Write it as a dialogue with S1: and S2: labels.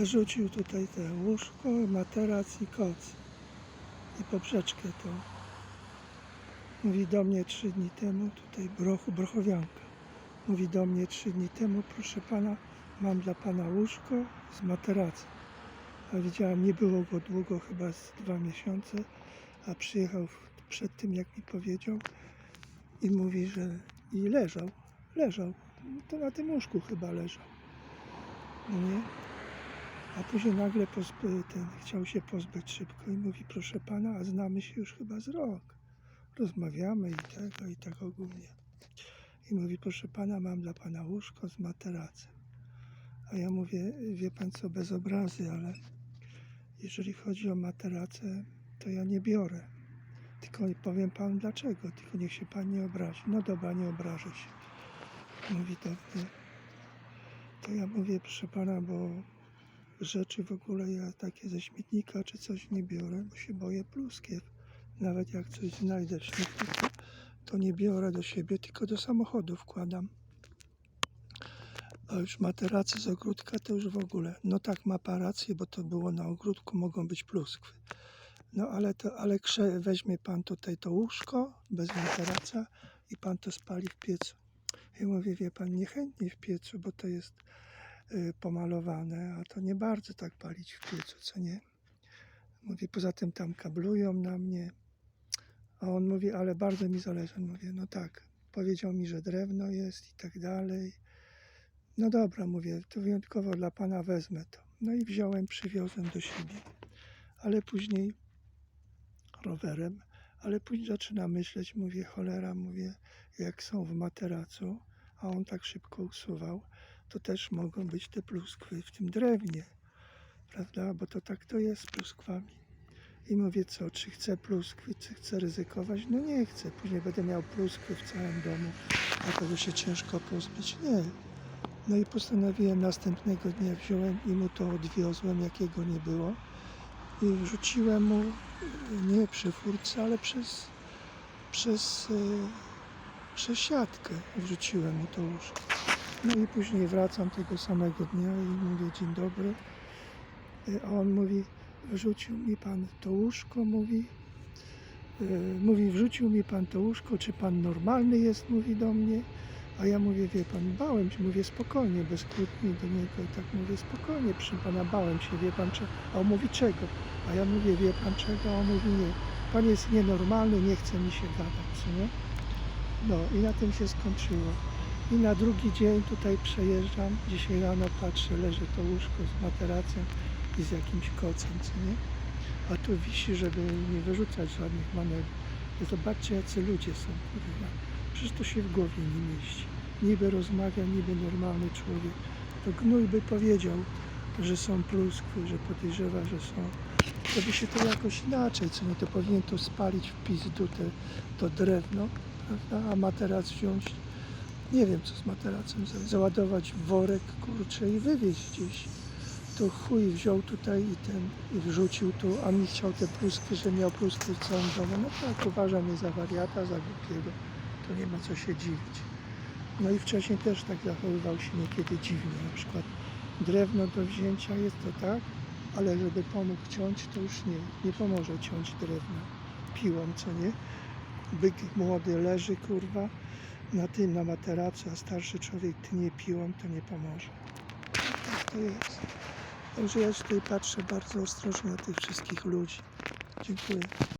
S1: Wyrzucił tutaj te łóżko, materac i koc. I poprzeczkę to. Mówi do mnie trzy dni temu, tutaj Brochu, Brochowianka. Mówi do mnie trzy dni temu, proszę pana, mam dla pana łóżko z materacem. A widziałam, nie było go długo, chyba z dwa miesiące, a przyjechał przed tym, jak mi powiedział i mówi, że i leżał, leżał. To na tym łóżku chyba leżał. No nie? A później nagle pozby, ten, chciał się pozbyć szybko i mówi, proszę pana, a znamy się już chyba z rok. Rozmawiamy i tego, i tak ogólnie. I mówi, proszę pana, mam dla pana łóżko z materacem. A ja mówię, wie pan co, bez obrazy, ale jeżeli chodzi o materacę, to ja nie biorę. Tylko powiem pan dlaczego, tylko niech się pan nie obrazi. No dobra, nie obrażę się. Mówi do mnie. To ja mówię, proszę pana, bo rzeczy w ogóle ja takie ze śmietnika czy coś nie biorę, bo się boję pluskiew. Nawet jak coś znajdę w śmietniku, to nie biorę do siebie, tylko do samochodu wkładam. A już materacy z ogródka to już w ogóle. No tak, ma pan rację, bo to było na ogródku, mogą być pluskwy. No ale to, ale krze, weźmie pan tutaj to łóżko bez materaca i pan to spali w piecu. Ja mówię, wie pan, niechętnie w piecu, bo to jest pomalowane, a to nie bardzo tak palić w piecu, co nie? Mówię, poza tym tam kablują na mnie. A on mówi, ale bardzo mi zależy. Mówię, no tak, powiedział mi, że drewno jest i tak dalej. No dobra, mówię, to wyjątkowo dla pana wezmę to. No i wziąłem, przywiozłem do siebie. Ale później rowerem, ale później zaczynam myśleć, mówię, cholera, mówię, jak są w materacu, a on tak szybko usuwał, to też mogą być te pluskwy w tym drewnie, prawda? Bo to tak to jest z pluskwami. I mówię, co, czy chcę pluskwy, czy chcę ryzykować? No nie chcę. Później będę miał pluskwy w całym domu, a tego się ciężko pozbyć. Nie. No i postanowiłem następnego dnia wziąłem i mu to odwiozłem, jakiego nie było. I wrzuciłem mu nie przy furce, ale przez, przez, y, przez siatkę wrzuciłem mu to łóżko. No i później wracam tego samego dnia i mówię dzień dobry. Y, A on mówi, wrzucił mi pan to łóżko, mówi. y, Mówi, wrzucił mi pan to łóżko, czy pan normalny jest, mówi do mnie. A ja mówię, wie pan, bałem się, mówię spokojnie, bez kłótni do niego i tak mówię spokojnie, proszę pana, bałem się, wie pan, czy... a on mówi czego? A ja mówię, wie pan czego? A on mówi nie, pan jest nienormalny, nie chce mi się gadać, co nie? No i na tym się skończyło. I na drugi dzień tutaj przejeżdżam, dzisiaj rano patrzę, leży to łóżko z materacem i z jakimś kocem, co nie? A tu wisi, żeby nie wyrzucać żadnych manewrów. Zobaczcie, jacy ludzie są, kurwa. Przecież to się w głowie nie mieści. Niby rozmawia, niby normalny człowiek. To gnój by powiedział, że są pluskwy, że podejrzewa, że są. To by się to jakoś inaczej, co nie, to powinien to spalić w pizdu te, to drewno, prawda? A materac wziąć, nie wiem co z materacem, za- załadować worek, kurczę i wywieźć gdzieś. To chuj wziął tutaj i ten, i wrzucił tu, a mi chciał te pluskwy, że miał pluskwy w całym domu. No tak, uważa mnie za wariata, za głupiego to nie ma co się dziwić. No i wcześniej też tak zachowywał się niekiedy dziwnie. Na przykład drewno do wzięcia jest to tak, ale żeby pomógł ciąć, to już nie, nie pomoże ciąć drewna piłą, co nie? Byk młody leży, kurwa, na tym, na materacu, a starszy człowiek tnie piłą, to nie pomoże. Tak to jest. Także ja tutaj patrzę bardzo ostrożnie na tych wszystkich ludzi. Dziękuję.